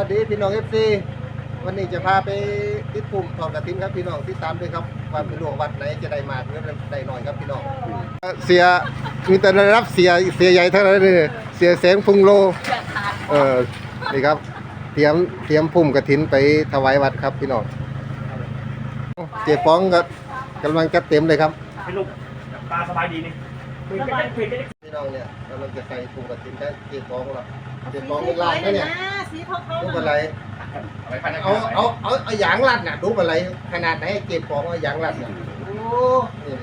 วัสดีพี่น้องเอฟซีวันนี้จะพาไปติดปุ่มทองกระถินครับพี่น้องติดตามด้วยครับว่าพี่หลวงวัดไหนจะได้มากหรือได้น้อยครับพี่น้องเสียมีแต่ระดับเสียเสียใหญ่เท่านั้นเลยเสียแสงพุงโลเออนี่ครับเตรียมเตรียมพุ่มกระถินไปถวายวัดครับพี่น้องเจ๊ป้องก็กำลังจัดเต็มเลยครับให้ลูกตาสบายดีนี่คุยกันได้คุยกันได้พี่น้องเนี่ยกำลังจะใส่พุ่มกระถินได้เจ๊ป้องเราเจ๊ป้องเป็นลายนะเนี่ย สีเทาดูๆอะไร เอาไปพันเอา เอา เอา เอายางรัดน่ะดูอะไร ขนาดไหนเก็บของเอายางรัดน่ะโอ้นี่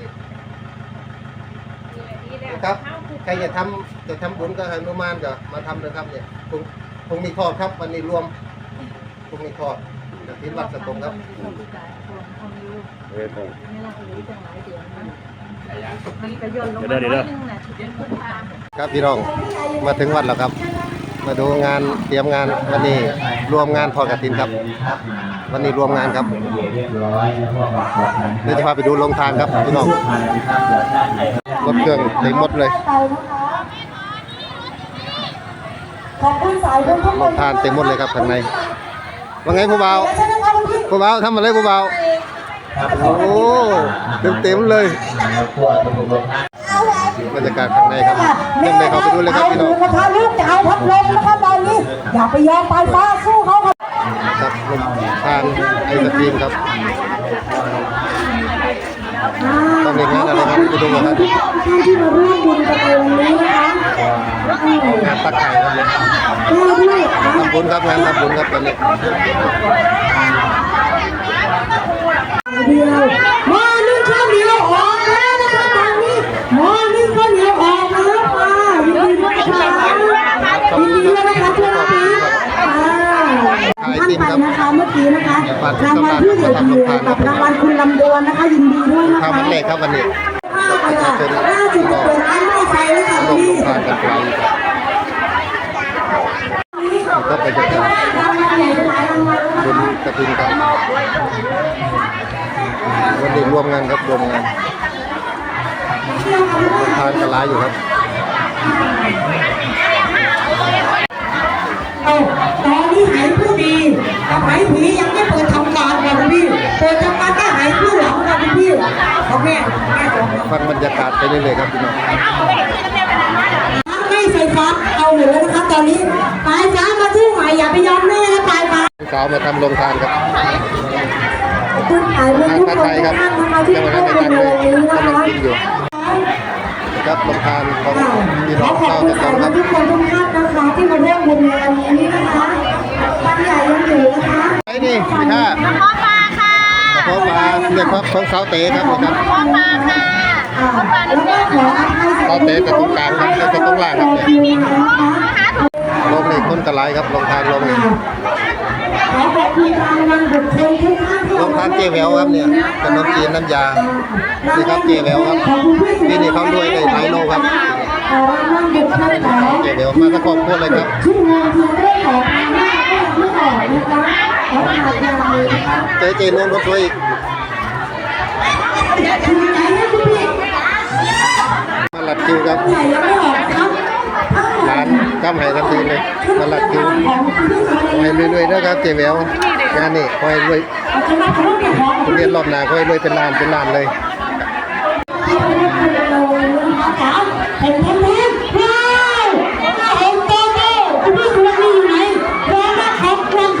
นี่ ครับ ใครจะทำจะทำบุญกับหนุมานก็มาทำเลยครับเนี่ยคงคงมีทอดครับ วันนี้รวมคงมีทอดกระถินวัดสตงครับเดี๋ยวเดี๋ยว ครับพี่น้อง มาถึงวัดแล้วครับ มาดูงานเตรียมงานวันนี้รวมงานทอดกระถินครับ วันนี้รวมงานครับเรียบร้อยนะพวกเราขอบคุณเดี๋ยวจะพาไปดูโรงทานครับพี่น้องมาเลยครับเดี๋ยวด้านในรถเครื่องเต็มหมดเลยขอบคุณสายบุญทุกโรคนงทานเต็มหมดเลยครับข้างในว่าไงผู้เบาใช่ไหมคะคุณพี่ผู้เบาทำอะไรผู้เบาครับโอ้เต็มๆเลยพวกทุกท่าน บรรยากาศข้างในครับเดินไปเข้าไปดูเลยครับพี่น้องเอาหมูกระทะลูกจะเอาพัดลมนะคะตอนนี้ อย่าไปยอมไปฟ้าสู้เขาค่ะครับลมทานไอศครีมครับตอนนี้งานอะไรครับไปดูกันครับทุกท่านที่มาร่วมบุญกับเราวันนี้นะคะงานตักไก่ครับเนี่ยก็ด้วยทำบุญครับงานทำบุญครับตอนนี้เดียวหม้อนึ่งข้าวเหนียวออกแล้วนะคะตอนนี้หม้อนึ่งข้าวเหนียวออกแล้วค่ะยินดีด้วยนะคะยินดีด้วยนะคะทุกท่านท่านไปนะคะเมื่อกี้นะคะ รางวัลที่เดียวดีกับรางวัลคุณลำดวนนะคะยินดีด้วยนะคะข้าวมันเล็กครับวันนี้ค่ะน่าจะเป็นร้านไม่ไฟแล้วค่ะลงพี่ ฟังบรรยากาศไปเรื่อยๆครับพี่น้องไม่ไฟฟ้าเอาหมดแล้วนะคะตอนนี้ปลายฟ้ามาสู้ใหม่อย่าไปยอมแม่นะปลายฟ้าสาวมาทำโรงทานครับคุณขายเงินทาทุกคนทยทุคกรับท่านนะคะที่ม่ร่ทัวนมได้บุตัญดในเลยวันนี้นะคะครับโรงทานของพี่น้องขอบเจ้าคุณจะต้สาองยครับทุกคนทุกท่านนะคะที่มาร่วมบุญในวันนี้นะคะบ้านใหญ่ยังอยู่นะคะไอ้นี่พี่ท่าพ่อปลาค่ะขอมาเรียกครับของสาวเต๋ครับนะครับพ่อปลาค่ะ แล้วก็ขออภัยสาเต๋แต่ตรงกลางครับแต่ตรงล่างครับเนี่ยคิวนะคะลงนี่คนกระไรครับลงทานลงนี่ขอขอบคุณรางวัลบุคคลทุกท่านลงทานเจแววครับเนี่ยขนมจีนน้ำยานี่ครับเจแววครับนี่นี่เขาด้วยเลยหลายโลครับขอรางวัลบุคคลเจแววมาสักครอบครัวเลยครับเงินเพียงได้ขอทางหน้าแรกไม่ออกนะคะขอขาดยาเลยนะคะเจเจนวลก็ช่วยอีก ลัดคิวครับใหญ่ยังไม่ออกนะครับร้านจ้ำไห้ทันทีเลยมาหลัดคิวของคุณพี่ขอให้รวยๆนะครับเจแววงานนี่ขอให้รวยเอาคณะของพี่ของทุเรียนรอบหน้าขอให้รวยเป็นล้านเป็นล้านเลยเห็นแท้ๆว้าวเห็นโตโตคุณพี่คุณนี่อยู่ไหนรอมาขอบคุณใค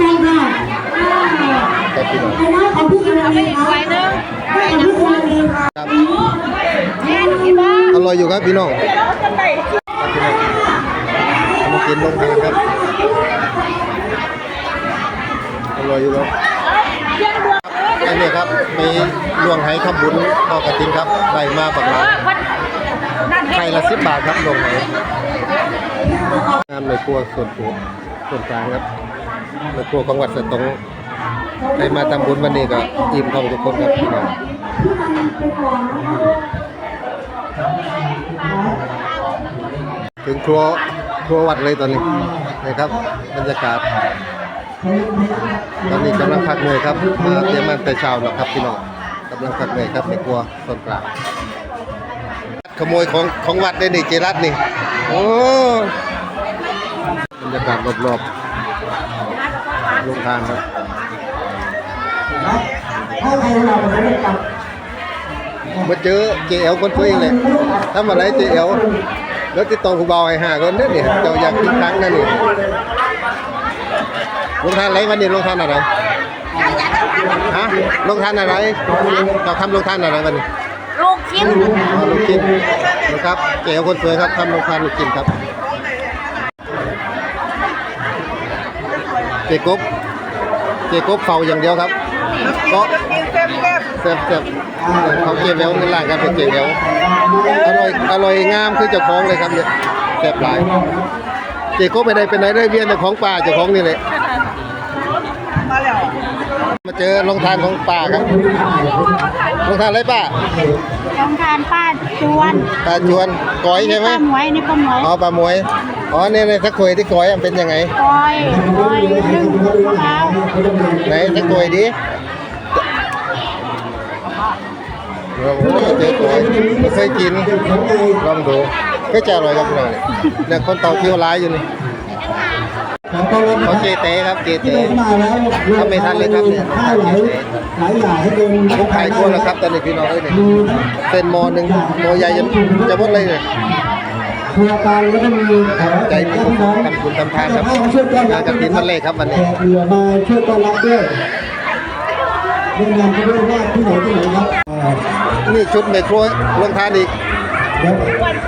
ร่องไอ้น้องของพี่คุณนี่ค่ะไอ้พี่คุณนี่ค่ะครับอร่อยอยู่ครับพี่น้องมากินลงทานครับ อร่อยอยู่ครับอันนี้ครับมีลวงไหทำบุญพอกระตินครับได้มาบักหลาไข่ละสิบบาทครับลงไหงานในครัวส่วนตัวส่วนกลางครับในครัวของวัดสตงใครมาทำบุญวันนี้ก็อิ่มท้องทุกคนครับพี่น้อง ถึงครัวครัววัดเลยตอนนี้นะครับบรรยากาศ ตอนนี้กำลังพักเหนื่อยครับมาเตรียมงานแต่เช้าแล้วครับพี่น้องกำลังพักเหนื่อยครับในครัวส่วนกลางขโมยของของวัดได้นี่เจรัตนี่โอ้บรรยากาศรอบๆลงทานครับ มาเจอเจเอลคนตัวเองเลยทำอะไรเจเอลแล้วติดต่อผู้เบาให้หาคนเนี่ยนี่เจ้าอยากกินครั้งนั่นนี่ลงทานอะไรวันนี้ลงทานอะไรฮะลงทานอะไรเราทำลงทานอะไรวันนี้ลูกชิ้นอ๋อลูกกินนะครับเจเอลคนสวยครับทำลงทานลูกกินครับเจกบเจกบเฝ้าอย่างเดียวครับก็แซ่บแซ่บเขาเจเวลเงินล้านกันเป็นเจเวลอร่อยอร่อยงามคือเจ้าของเลยครับเนี่ยแซ่บหลายเจกบไปไหนเป็นไหนได้เวียนเจ้าของป่าเจ้าของนี่เลยมาเจอโรงทานของป่าครับโรงทานอะไรป้าลองทานป้าจวนปลาจวนก้อยใช่ไหมป้าหมวยนี่ป้าหมวยอ๋อปลาหมวยอ๋อเนี่ยในสักถ้วยที่ก้อยมันเป็นยังไงก้อยก้อยนึ่งมะพร้าวไหนสักถ้วยดิ เราไม่เจอถ้วไม่เคยกินลองดูก็จะอร่อยครับพี่น้องเนี่ยเนี่ยคนต่อคิวร้ายอยู่นี่ขอต้อนรับเขาเจเต้ครับเจเต้เดินมาแล้วทำไม่ทันเลยครับเนี่ยข้าวไหลหลายอย่างให้เดินผมขายทั่วแล้วครับตอนนี้พี่น้องเอ้ยเนี่ยเป็นมอหนึ่งมอใหญ่จะจะหมดเลยเนี่ยครัวกลางแล้วก็มีแขอใจมีพี่น้องทำบุญทำทานครับมาช่วยต้อนรับงานกฐินวันแรกครับวันนี้แขกเหลือมาช่วยต้อนรับด้วยเรื่องงานก็ด้วยว่าที่ไหนที่ไหนครับอ่า นี่ชุดเมโครลงทานอีกเดี๋ยว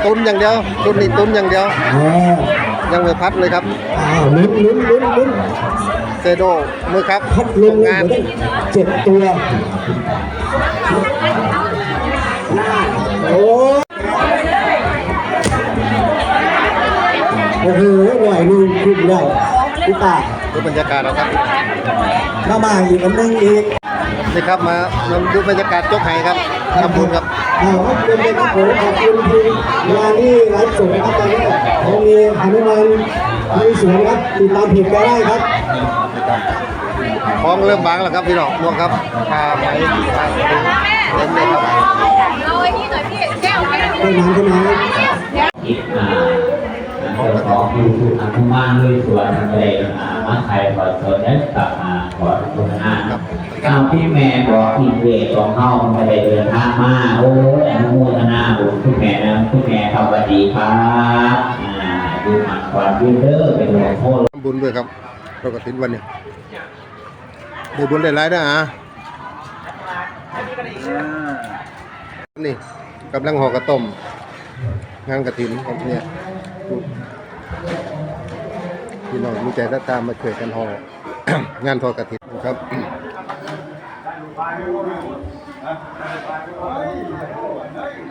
ตุนอย่างเดียวชุดนี้ตุนอย่างเดียวอ่ายังไม่พัดเลยครับอ้าวลุ้นลุ้นลุ้นลุ้นเซโดมือครับพัดลส่มงเนี่ยงานเดี๋ยวได้เจ็ดตัวโอ้โอ้โหหน่อยหนึงขึ้นได้พี่ตาดูบรรยากาศเราครับถ้ามาอีกอันหนึงอีกนี่ครับมามาดูบรรยากาศจกไห้ครับ ทำบุญครับอ่าขอบคุณเลยครับผมขอบคุณทีมงานที่ไลฟ์สดนะครับตอนนี้ผมมีหนุมานมีสวนครับติดตามเพจก็ได้ครับท้องเริ่มบางแล้วครับพี่น้องม่วงครับพาไปพาไปเต็มเลยครับเอาไอ้นี่หน่อยพี่แก้วไปต้นน้ำต้นน้คิดมาเจ้าของผู้ถูกอนุมานด้วยส่วนเลยอ่ามาไทยขอโทษและกลับมาขอคุณอาครั บตามที่แม่บอกที่เวทของเขาไม่ได้เดินทางมาโอ้ยอนุโมทนาบุญคุณแม่นะคุณแม่ครับสวัสดีครับอ่าดูหมันความยืนเด้อเป็นหลวงพ่อ ทำบุญด้วยครับปกติวันเนี้ได้บุญได้รายได้อะนี่กำลังห่อกระต้มงานกระถินครับเนี่ยพี่น้องมีใจศรัทธามมาช่วยกันห่อ งานทอดกระถินครับ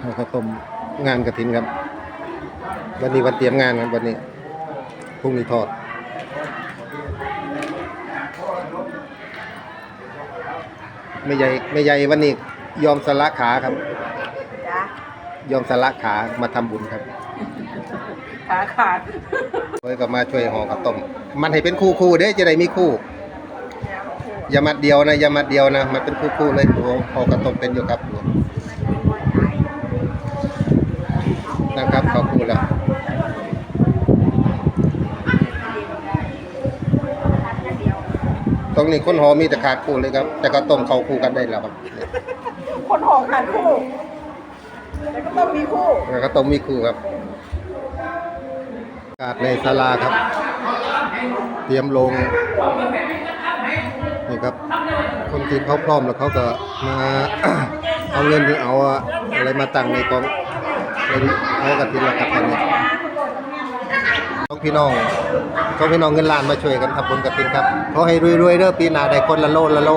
ห่อกระต้มงานกระถินครับ วันนี้วันเตรียมงานครับวันนี้พรุ่งนี้ทอดไม่ใหญ่ไม่ใหญ่วันนี้ยอมสละขาครับ ยอมสละขามาทำบุญครับ ขาขาดเฮ้ยก็มาช่วยห่อกระต้ม มันให้เป็นคู่คู่เด้จะได้มีคู่ อย่ามัดเดียวนะอย่ามัดเดียวนะมันเป็นคู่คู่ๆเลยโอ้ห่อกระต้มเป็นอยู่ครับนะครับเขาคู่แล้วตรงนี้คนหอมีแต่ขาดคู่เลยครับ แต่ก็ต้มเขาคู่กันได้แล้วครับ คนหอกหันคู่แล้วก็ต้องมีคู่แล้วก็ต้องมีครูครับอากาศในศาลาครับ เตรียมลงนี่ครับคน ที่เขาพร้อมแล้วเขาก็มา เอาเงินหรือเอาอะไรมาตั้งในกองเป็นเอากระถินแล้วครับตอนนี้ต้องพี่น้องต้องพี่น้องเงินล้านมาช่วยกันทำบุญกระถินครับขอให้รวยๆเด้อปีหน้าได้คนละโลละโล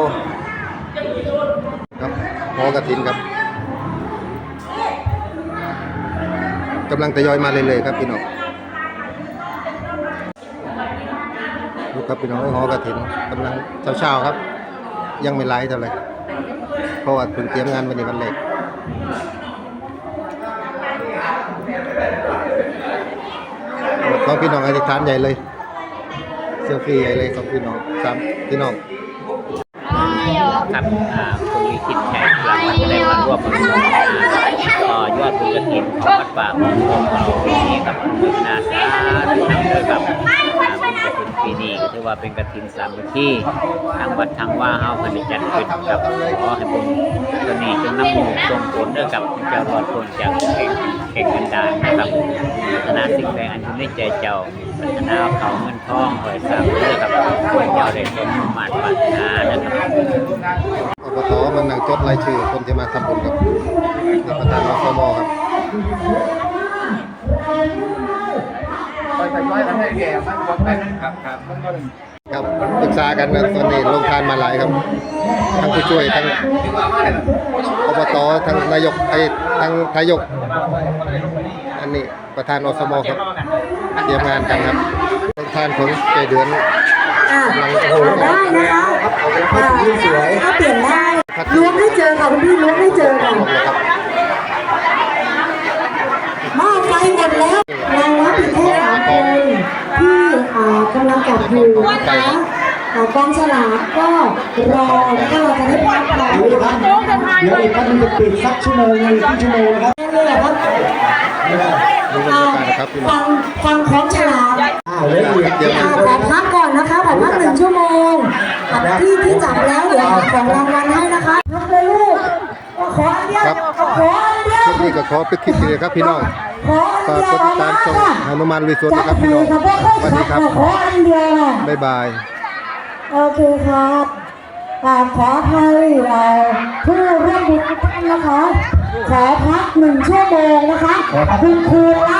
ครับพอกระถินครับกำลังทยอยมาเรื่อยๆครับพี่น้องดูครับพี่น้องหอกระถินกำลังเช้าๆครับ ยังไม่ไลฟ์เท่าไหร่เพราะว่าเพิ่งเตรียมงานวันนี้วันแรกของพี่น้องอธิษฐานใหญ่เลยเซลฟี่ใหญ่เลยของพี่น้องสามพี่น้องครับอ่าคุณวิคิดแขกลังวัดได้มาร่วมบุญก็ยอดบุญกระถิ่นของวัดป่าของพวกเรานี้กับอนุโมทนาสาธุนำด้วยกับอ่าบุญกระถิน รือว่าเป็นกระถินสามัคคีทางวัดทางว่าเฮาเพิ่นจัดขึ้นครับขอให้บุญตัวนี้จงนำหมู่ส่งผลเด้อกับเจ้ารอดพ้นจากแห่งแห่งกันดารนะครับพัฒนาสิ่งใดอันอยู่ในใจเจ้าพัฒนาเขาเงินทองหอยสามเด้อครับขอให้เจ้าได้สมมาตรปรานนะครับอบตมันนั่งจดรายชื่อคนที่มาทำบุญกับกับประธานอสมครับ ไปไปร้อยกันให้แก่มันบอกไปครับครับมันก็ครับปรึกษากันนะตอนนี้ลงทานมาหลายครับ ทั้งผู้ช่วยทั้งอบตทั้งนายกไอ้ทั้งทายก อันนี้ประธานอสมครับเตรียมงานกันครับลงทานของใจเดือนอะได้นะคะอ่าถ้าเปลี่ยนได้ล้วงให้เจอค่ะคุณพี่ล้วงให้เจอค่ะ ลงเลยครับ หม้อไฟหมดแล้วรางวัลอีกแค่สามคนที่อ่ากำลังจับอยู่นะคะอ่ากองฉลากก็รอแล้วก็เราจะได้พักผ่อนเดี๋ยวอีกท่านเดี๋ยวอีกท่านจะปิดสักชั่วโมงหนึ่งครึ่งชั่วโมงนะครับนี่แหละครับดูบรรยากาศนะครับพี่น้อฟังงฟังของฉลากอ้าวแล้วอีกเดี๋ยวอ่าขอพักก่อนนะคะขอพักหนึ่งชั่วโมงอะที่ที่จับแล้วเดี๋ยวหาของรางวัลให้นะคะพักเลยลูก ขออันเดียวขออันเดียวคลิปนี้ก็ขอปิดคลิปนี้ครับพี่น้องขออันฝากเดียวกดติดตามช่องหนุมานลุยสวนนะครับพี่น้องจัดสให้วัสดีครับขออันเดียวบ๊ายบายโอเคครับอ่าขออภัยเอ่อผู้ร่วมบุญทุกท่านนะคะ ขอพักหนึ่งชั่วโมงนะคะคุณครูล่า